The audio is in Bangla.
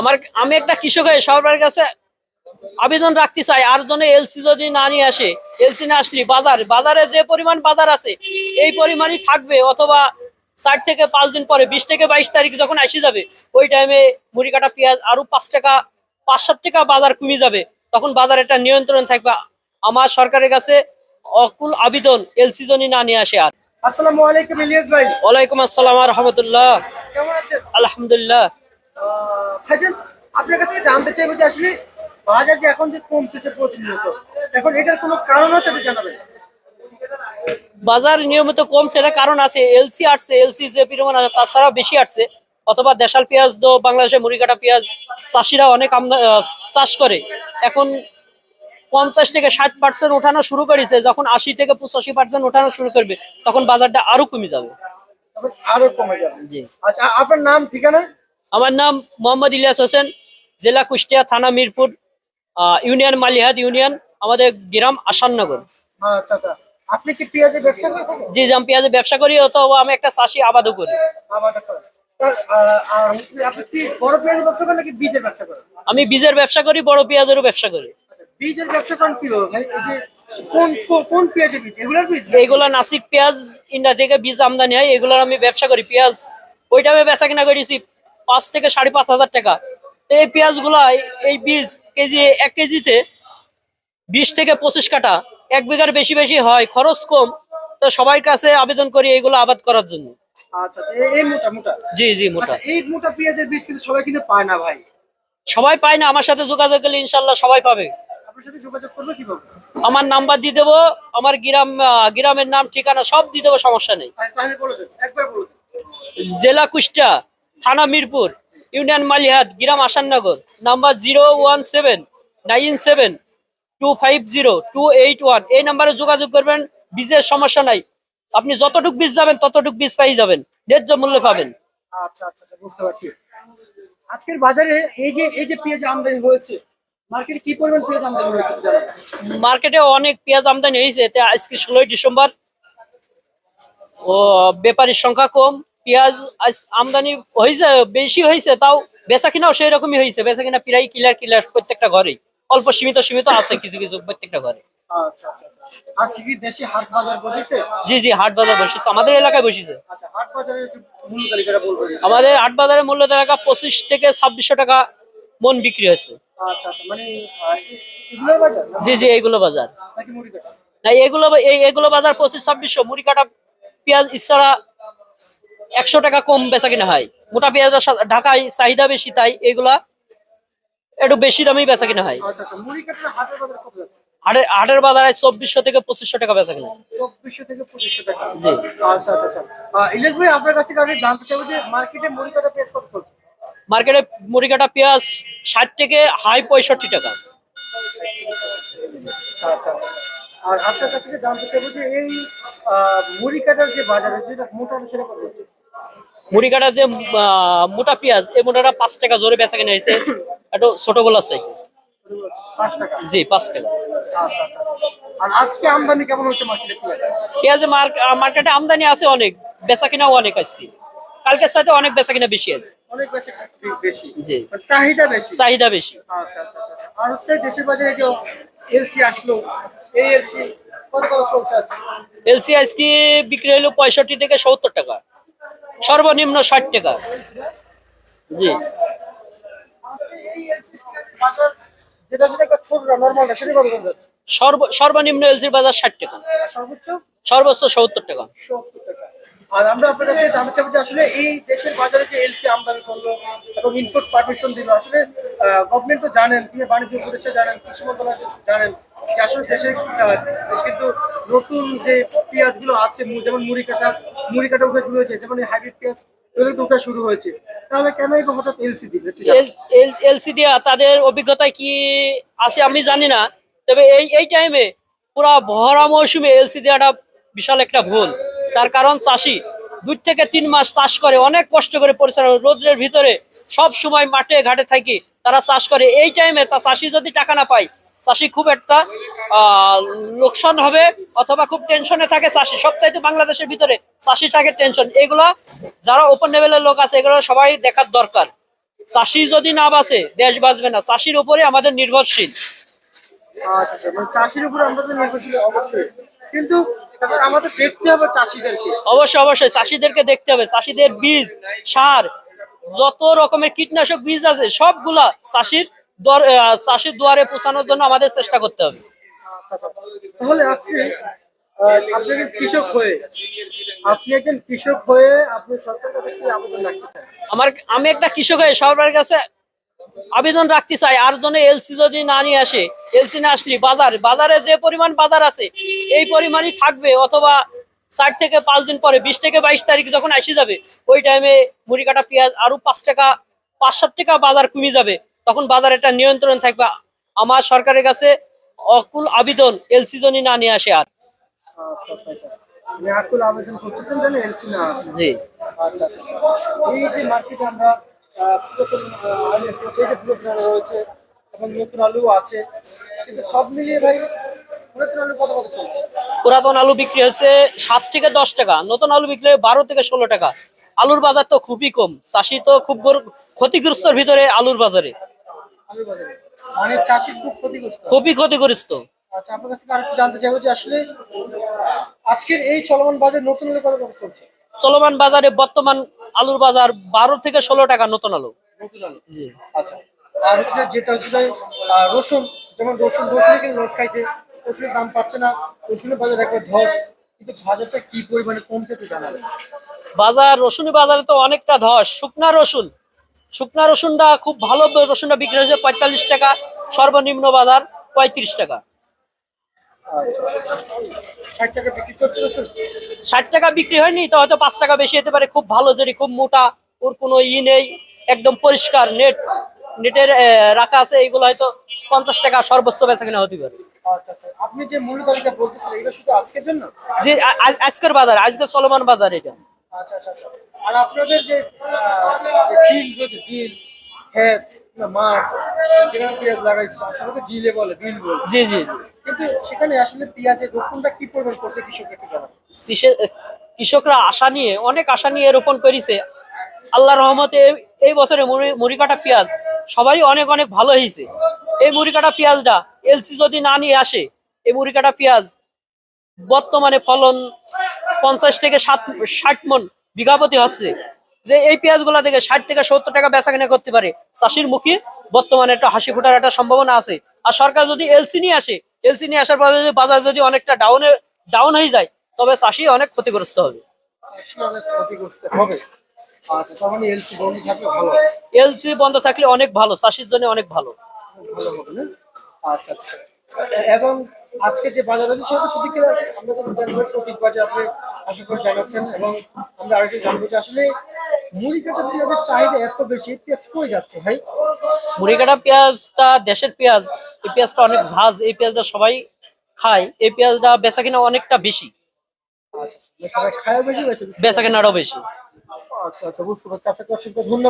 আমার আমি একটা কৃষক হয়ে সরকারের কাছে আবেদন রাখতে চাই। আর জন্য এলসি যদি না নিয়ে আসে এলসি না আসলে বাজার বাজারে যে পরিমাণ বাজার আছে এই পরিমাণই থাকবে। অথবা চার থেকে পাঁচ দিন পরে বিশ থেকে বাইশ তারিখ যখন আসে যাবে ওই টাইমে মুড়ি কাটা পেঁয়াজ আরও পাঁচ টাকা পাঁচ সাত টাকা বাজার কমে যাবে। তখন বাজার একটা নিয়ন্ত্রণ থাকবে। আমার সরকারের কাছে অকুল আবেদন এলসি জনি না নিয়ে আসে আর। আসসালামু আলাইকুম ইলিয়াস ভাই। ওয়ালাইকুম আসসালাম রহমতুল্লাহ। কেমন আছেন? আলহামদুলিল্লাহ। ভাইজান আপনার কাছে জানতে চাইব যে আসলে বাজার যে এখন যে কমতেছে প্রতিনিয়ত এখন এটার কোনো কারণ আছে আপনি জানাবেন? বাজার নিয়মিত কমছে এটা কারণ আছে এলসি আসছে এলসি যে পরিমাণ আছে তাছাড়া বেশি আসছে অথবা দেশাল পেঁয়াজ তো বাংলাদেশে মুড়িকাটা পেঁয়াজ চাষিরা অনেক আমদা চাষ করে। এখন পঞ্চাশ থেকে ষাট পার্সেন্ট ওঠানো শুরু করেছে যখন আশি থেকে পঁচাশি পার্সেন্ট ওঠানো শুরু করবে তখন বাজারটা আরও কমে যাবে। আরও কমে যাবে। জি। আচ্ছা আপনার নাম ঠিকানা? আমার নাম মোহাম্মদ ইলিয়াস হোসেন জেলা কুষ্টিয়া থানা মিরপুর ইউনিয়ন মালিহাদ ইউনিয়ন আমাদের গ্রাম আসাননগর। আচ্ছা আচ্ছা। আপনি কি পেঁয়াজের ব্যবসা জি আমি পেঁয়াজের ব্যবসা করি অথবা আমি একটা চাষি আবাদও করি। আমি বীজের ব্যবসা করি বড় পেঁয়াজেরও ব্যবসা করি। আচ্ছা, বীজের ব্যবসা করেন বীজ? এইগুলা নাসিক পেঁয়াজ ইন্ডিয়া থেকে বীজ আমদানি হয় এগুলোর আমি ব্যবসা করি। পেঁয়াজ ওই টাইমে বেচা কিনা করেছি পাঁচ থেকে সাড়ে পাঁচ হাজার টাকা। এই পেঁয়াজগুলা এই বীজ কেজি এক কেজিতে বিশ থেকে পঁচিশ কাটা এক বিঘার বেশি বেশি হয় খরচ কম। তো সবাই কাছে আবেদন করি এইগুলো আবাদ করার জন্য। আচ্ছা আচ্ছা জি জি মোটা। আচ্ছা এই মোটা পেঁয়াজের বীজ কিন্তু সবাই কিন্তু পায় না ভাই। সবাই পায় না আমার সাথে যোগাযোগ করলে ইনশাল্লাহ সবাই পাবে। আপনার সাথে যোগাযোগ করবে কীভাবে? আমার নাম্বার দিয়ে দেবো আমার গ্রাম গ্রামের নাম ঠিকানা সব দিয়ে দেবো সমস্যা নেই। জেলা কুষ্টিয়া। থানা মিরপুর ইউনিয়ন মালিহাট গ্রাম Asannagar number zero one seven nine seven two five zero two eight one. এই নাম্বারে যোগাযোগ করবেন বীজের সমস্যা নাই। আপনি যতটুক বীজ যাবেন ততটুক বীজ পাই যাবেন ন্যায্য মূল্যে পাবেন। আচ্ছা আচ্ছা আচ্ছা, বুঝতে পারছি। আজকের বাজারে এই যে এই যে পেঁয়াজ আমদানি হয়েছে মার্কেটে কি পরিমাণ পেঁয়াজ আমদানি হয়েছে? মার্কেটে অনেক পেঁয়াজ আমদানি হয়েছে এতে আজকে ষোলোই ডিসেম্বর। ও ব্যাপারীর সংখ্যা কম। পেঁয়াজ আজ আমদানি হয়েছে বেশি হয়েছে তাও বেচা কিনাও সেই রকমই হয়েছে বেচা কিনা প্রায় কিলার কিলার প্রত্যেকটা ঘরেই। অল্প সীমিত সীমিত আছে কিছু কিছু প্রত্যেকটা ঘরে। আচ্ছা আচ্ছা জি জি হাট বাজার বসেছে। আমাদের এলাকায় বসেছে। আচ্ছা আমাদের হাট বাজারের মূল্য পঁচিশ থেকে ছাব্বিশশো টাকা মন বিক্রি হয়েছে। আচ্ছা আচ্ছা মানে? জি জি এইগুলো বাজার। না এগুলো এই এগুলো বাজার পঁচিশ ছাব্বিশশো। মুড়ি কাটা পেঁয়াজ ইচ্ছারা একশো টাকা কম বেচা কিনা হয়। মোটা পেঁয়াজের সা- ঢাকায় চাহিদা বেশি তাই এগুলা একটু বেশি দামেই বেচা কিনা হয়। আচ্ছা আচ্ছা হাটের হাটের বাজারে চব্বিশশো থেকে পঁচিশশো টাকা বেচা কিনা। চব্বিশশো থেকে পঁচিশশো টাকা। জি। আচ্ছা ভাই আপনার কাছ থেকে আমি জানতে চাইব যে মার্কেটে মুড়ি কাটা পেঁয়াজ কত চলছে? মার্কেটে মুড়ি কাটা পেঁয়াজ ষাট থেকে হাই পঁয়ষট্টি টাকা। আচ্ছা আর আপনার কাছ থেকে জানতে চাইব যে এই মুড়ি কাটার যে বাজারে যেটা মোটা সেটা কত হচ্ছে? মুড়ি কাটা যে মোটা পেঁয়াজ এই মোটাটা পাঁচ টাকা জোরে বেচা কিনা হয়েছে। একটু ছোট গোল আছে। জি পাঁচ টাকা। আচ্ছা আচ্ছা আচ্ছা। আজকে আমদানি কেমন হচ্ছে মার্কেটে পেঁয়াজ পেঁয়াজে মার্কেটে আমদানি আছে অনেক বেচা কিনাও অনেক আছে। কালকের সাথে অনেক বেচা কিনা বেশি আছে। অনেক বেশি বেশি। জি। চাহিদা বেশি? চাহিদা বেশি। আচ্ছা আচ্ছা আচ্ছা। আর হচ্ছে দেশের বাজারে যে এলসি আসলো এই এলসি কত কত চলছে এলসি আজকে বিক্রি হলো পঁয়ষট্টি থেকে সত্তর টাকা। সর্বনিম্ন ষাট টাকা। জি। সর্বনিম্ন এলসির বাজার ষাট টাকা। সর্বোচ্চ? সর্বোচ্চ সত্তর টাকা। আর আমরা আপনার কাছে জানতে চাইব যে আসলে এই দেশের বাজারে যে এলসি আমদানি করল এবং ইনপুট পারমিশন দিল আসলে গভর্নমেন্ট তো জানেন তিনি বাণিজ্য উপদেষ্টা জানেন কৃষি মন্ত্রণালয় জানেন কিন্তু নতুন যে পেঁয়াজগুলো আছে যেমন মুড়ি কাটা মুড়ি কাটা উঠে শুরু হয়েছে, যেমন হাইব্রিড পেঁয়াজ শুরু হয়েছে। তাহলে এলসি দিয়া তাদের অভিজ্ঞতায় কি আছে আমি তবে এই এই টাইমে পুরা এলসি দেওয়াটা বিশাল একটা ভুল। তার কারণ চাষি দুই থেকে তিন মাস চাষ করে, অনেক কষ্ট করে পরিচালনা রোদ্রের ভিতরে সব সময় মাঠে ঘাটে থাকি তারা চাষ করে। এই টাইমে তা চাষি যদি টাকা না পায় চাষি খুব একটা লোকসান হবে অথবা খুব টেনশনে থাকে চাষি। সবচাইতে বাংলাদেশের ভিতরে চাষি থাকে টেনশন এগুলা যারা ওপেন লেভেলের লোক আছে এগুলো সবাই দেখার দরকার। চাষি যদি না বাঁচে দেশ বাঁচবে না। চাষির উপরে আমাদের নির্ভরশীল। আচ্ছা আচ্ছা। মানে চাষির উপর নির্ভরশীল অবশ্যই। কিন্তু আমাদের দেখতে হবে চাষিদেরকে। অবশ্যই অবশ্যই। চাষিদেরকে দেখতে হবে। চাষিদের বীজ সার যত রকমের কীটনাশক বীজ আছে সবগুলা চাষির চাষির দুয়ারে পৌঁছানোর জন্য আমাদের চেষ্টা করতে হবে। তাহলে আপনি আপনি একজন কৃষক হয়ে আপনি একজন কৃষক হয়ে আপনি সরকারের কাছে আবেদন রাখতে চান? আমার আমি একটা কৃষক হয়ে সরকারের কাছে আবেদন রাখতে চাই। আর জন্য এলসি যদি না নিয়ে আসে এলসি না আসলে বাজার বাজারে যে পরিমাণ বাজার আছে এই পরিমাণই থাকবে। অথবা চার থেকে পাঁচ দিন পরে বিশ থেকে বাইশ তারিখ যখন আসে যাবে ওই টাইমে মুড়ি কাটা পেঁয়াজ আরও পাঁচ টাকা পাঁচ সাত টাকা বাজার কমে যাবে। তখন বাজার একটা নিয়ন্ত্রণ থাকবে। আমার সরকারের কাছে অকুল আবেদন এলসি যদি না নিয়ে আসে আর। আপনি আকুল আবেদন করতেছেন যেন এলসি না আসে। জি। আচ্ছা এই যে মার্কেটে আমরা পুরাতন আলু পুরাতন আলু রয়েছে এবং নতুন আলু আছে কিন্তু সব মিলিয়ে ভাই পুরাতন আলু কত কত চলছে? পুরাতন আলু বিক্রি হচ্ছে সাত থেকে দশ টাকা নতুন আলু বিক্রি বারো থেকে ষোলো টাকা। আলুর বাজার তো খুবই কম চাষি তো খুব গর- ক্ষতিগ্রস্তর ভিতরে আলুর বাজারে। বাজারে মানে চাষির খুব ক্ষতিগ্রস্ত। খুবই ক্ষতিগ্রস্ত। আচ্ছা আপনার কাছ থেকে আরেকটু জানতে চাইব যে আসলে আজকের এই চলমান বাজার নতুন আলু কত কত চলছে? চলমান বাজারে বর্তমান আলুর বাজার বারো থেকে ষোলো টাকা নতুন আলু। নতুন আলু? জি আচ্ছা। আর হচ্ছে যেটা হচ্ছে রসুন যেমন রসুন রসুন কিন্তু লস খাইছে। রসুনের দাম পাচ্ছে না রসুনের বাজার একবার ধস। কিন্তু বাজারটা কি পরিমাণে কমছে একটু জানাবেন। বাজার রসুনি বাজারে তো অনেকটা ধস। শুকনা রসুন শুকনা রসুনটা খুব ভালো রসুনটা বিক্রি হয়েছে পঁয়তাল্লিশ টাকা সর্বনিম্ন বাজার পঁয়ত্রিশ টাকা। ষাট টাকা বিক্রি হয়নি তো হয়তো পাঁচ টাকা বেশি হতে পারে খুব ভালো যদি খুব মোটা ওর কোনো ই নেই একদম পরিষ্কার নেট নেটের রাখা আছে এইগুলো হয়তো পঞ্চাশ টাকা সর্বোচ্চ বেচা কিনা হতে পারে। আচ্ছা আচ্ছা। আপনি যে মূল্য তালিকা বলতেছিলেন এটা শুধু আজকের জন্য? যে আজকের বাজার আজকে চলমান বাজার এটা। আচ্ছা আচ্ছা আচ্ছা। আর আপনাদের যে আহ, যে ডিল রয়েছে ডিল ক্ষেত না মাঠ যেখানে পেঁয়াজ লাগাইছে আসলে জিলে বলে ডিল বলে। জি জি কিন্তু সেখানে আসলে পেঁয়াজের রোপণটা কি পরিমাণ করছে কৃষক একটু কৃষকরা আশা নিয়ে অনেক আশা নিয়ে রোপণ করেছে। আল্লাহ রহমতে এই- বছরে মুড়ি কাটা পেঁয়াজ সবাই অনেক অনেক ভালো হয়েছে। এই মুড়ি কাটা পেঁয়াজটা এলসি যদি না নিয়ে আসে এই মুড়ি কাটা পেঁয়াজ বর্তমানে ফলন পঞ্চাশ থেকে সাত ষাট মন বিঘাপতি হচ্ছে। যে এই পেঁয়াজগুলা থেকে ষাট থেকে সত্তর টাকা বেচা কিনা করতে পারে। চাষির মুখে বর্তমানে একটা হাসি ফোটার একটা সম্ভাবনা আছে। আর সরকার যদি এলসি নিয়ে আসে এলসি নিয়ে আসার পরে যদি বাজার যদি অনেকটা ডাউনে ডাউন হয়ে যায় তবে চাষি অনেক ক্ষতিগ্রস্ত হবে। আচ্ছা মানে এলসি বন্ধ থাকলে অনেক ভালো চাষির জন্য অনেক ভালো। আচ্ছা আচ্ছা। এবং আজকে যে বাজার আছে সেটা সঠিক জানব সঠিক বাজার আপনি আশা করে জানাচ্ছেন এবং আমরা আরেকটু জানব যে আসলে মুড়ি কাটা পেঁয়াজের চাহিদা এত বেশি পেঁয়াজ কই যাচ্ছে ভাই? মুড়ি কাটা পেঁয়াজটা দেশের পেঁয়াজ এই পেঁয়াজটা অনেক ঝাঁজ এই পেঁয়াজটা সবাই খায়। এই পেঁয়াজটা বেচা কিনা অনেকটা বেশি। আচ্ছা সবাই খায় বেশি বেশি বেচা কেনারও বেশি। আচ্ছা আচ্ছা বুঝতে পারছি। আপনাকে অসংখ্য ধন্যবাদ।